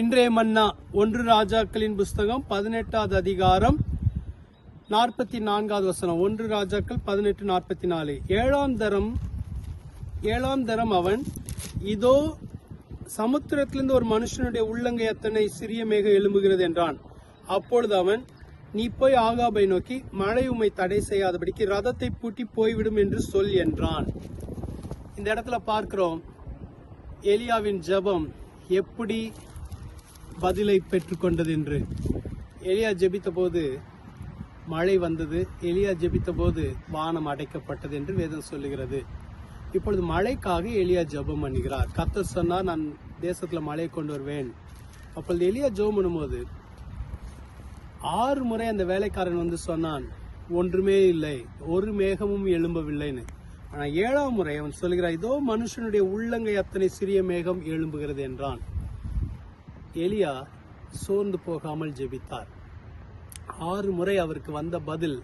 இன்றைய மன்னா ஒன்று ராஜாக்களின் புஸ்தகம் பதினெட்டாவது அதிகாரம் நாற்பத்தி நான்காவது வசனம். ஒன்று ராஜாக்கள் பதினெட்டு நாற்பத்தி நாலு ஏழாம் தரம் ஏழாம் தரம் அவன் இதோ சமுத்திரத்திலிருந்து ஒரு மனுஷனுடைய உள்ளங்கை அத்தனை சிறிய மேக எழும்புகிறது என்றான். அப்பொழுது அவன் நீ போய் ஆகாபை நோக்கி மழை உமை தடை செய்யாதபடிக்கு ரதத்தை பூட்டி போய்விடும் என்று சொல் என்றான். இந்த இடத்துல பார்க்கிறோம் எலியாவின் ஜெபம் எப்படி பதிலை பெற்றுக்கொண்டது என்று. எலியா ஜெபித்த போது மழை வந்தது. எலியா ஜெபித்த போது வானம் அடைக்கப்பட்டது என்று வேதம் சொல்லுகிறது. இப்பொழுது மழைக்காக எலியா ஜெபம் பண்ணுகிறார். கத்த சொன்னால் நான் தேசத்தில் மழையை கொண்டு வருவேன். அப்பொழுது எலியா ஜெபம் பண்ணும்போது ஆறு முறை அந்த வேலைக்காரன் வந்து சொன்னான் ஒன்றுமே இல்லை ஒரு மேகமும் எழும்பவில்லைன்னு. ஆனால் ஏழாம் முறை அவன் சொல்கிறான் இதோ மனுஷனுடைய உள்ளங்கை அத்தனை சிறிய மேகம் எழும்புகிறது என்றான். எலியா சோர்ந்து போகாமல் ஜெபித்தார். ஆறு முறை அவருக்கு வந்த பதில்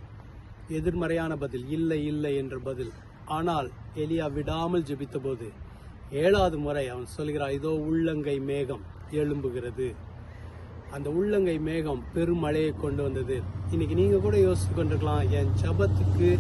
எதிர்மறையான பதில் இல்லை இல்லை என்ற பதில். ஆனால் எலியா விடாமல் ஜெபித்தபோது ஏழாவது முறை அவன் சொல்கிறான் இதோ உள்ளங்கை மேகம் எழும்புகிறது. அந்த உள்ளங்கை மேகம் பெருமழையை கொண்டு வந்தது. இன்னைக்கு நீங்க கூட யோசித்து கொண்டிருக்கலாம் என் ஜபத்துக்கு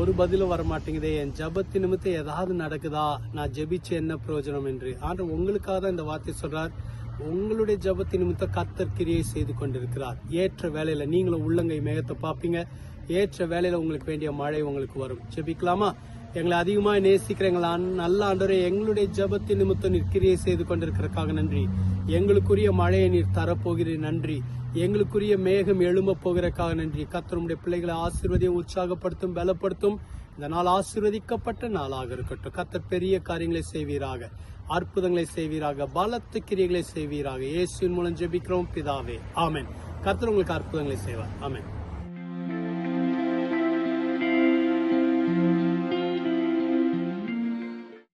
ஒரு பதிலும் வர மாட்டேங்குதே என் ஜபத்து நிமித்தம் ஏதாவது நடக்குதா? நான் ஜெபிச்சு என்ன பிரயோஜனம் என்று. ஆனால் உங்களுக்காக தான் இந்த வார்த்தை சொல்றார். உங்களுடைய ஜபத்தின் நிமித்தம் கத்தர் கிரியை செய்து கொண்டிருக்கிறார். ஏற்ற வேலையில நீங்களும் உள்ளங்கை மேகத்தை பார்ப்பீங்க. ஏற்ற வேலையில உங்களுக்கு வேண்டிய மழை உங்களுக்கு வரும். ஜெபிக்கலாமா? எங்களை அதிகமாக நேசிக்கிற எங்களை நல்ல ஆண்டவரே எங்களுடைய ஜபத்தின் நிமித்தம் நீர் செய்து கொண்டிருக்கிறதுக்காக நன்றி. எங்களுக்குரிய மழையை நீர் தரப்போகிறேன் நன்றி. எங்களுக்குரிய மேகம் எழும்ப போகிறக்காக நன்றி. கத்தருடைய பிள்ளைகளை ஆசீர்வதியும் உற்சாகப்படுத்தும் பலப்படுத்தும். இந்த நாள் ஆசீர்வதிக்கப்பட்ட நாளாக இருக்கட்டும். கத்தர் பெரிய காரியங்களை செய்வீராக அற்புதங்களை செய்வீராக பலத்த கிரியைகளை செய்வீராக. இயேசுவின் மூலம் ஜெபிக்கிறோம் பிதாவே. ஆமேன். கத்தர் உங்களுக்கு அற்புதங்களை செய்வார். ஆமேன்.